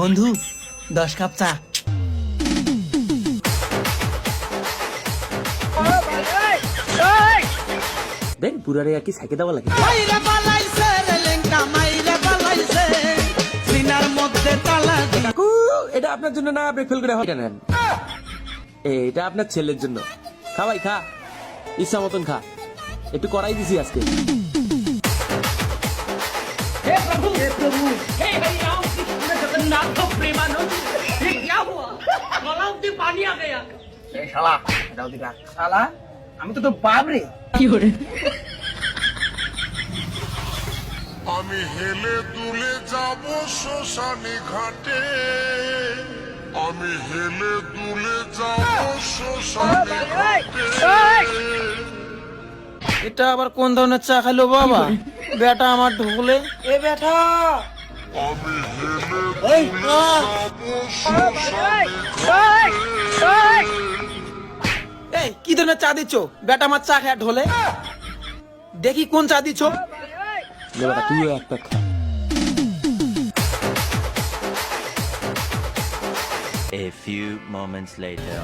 বন্ধু দশ কাপ চা। দেখ বুড়ারে আর কি সাইকে দেওয়া লাগে। মাইরে পালাইছে রে লেঙ্কা মাইরে পালাইছে। সিনার মধ্যে তালা কাকু এটা আপনার জন্য না আপনি ফেল করে হয় নেন। এটা আপনার ছেলের জন্য। খা ভাই খা। ইচ্ছা মতন খা। একটু করাই দিছি আজকে। শালা এটাও দিবা শালা আমি তো তোর বাপ রে। আমি হেলে দুলে যাব শ্মশানে ঘাটে। আমি হেলে দুলে যাব শ্মশানে ঘাটে। এটা আবার কোন ধরনের চা খাইলো বাবা? বেটা আমার ঢুকলে। এ বেটা! আমি হেলে দুলে যাব কি চা দিচ্ছ? বেটা আমার চা খেয়ে ঢোলে। দেখি কোন চা দিচ্ছ। তুইও একটা খা। A few moments later.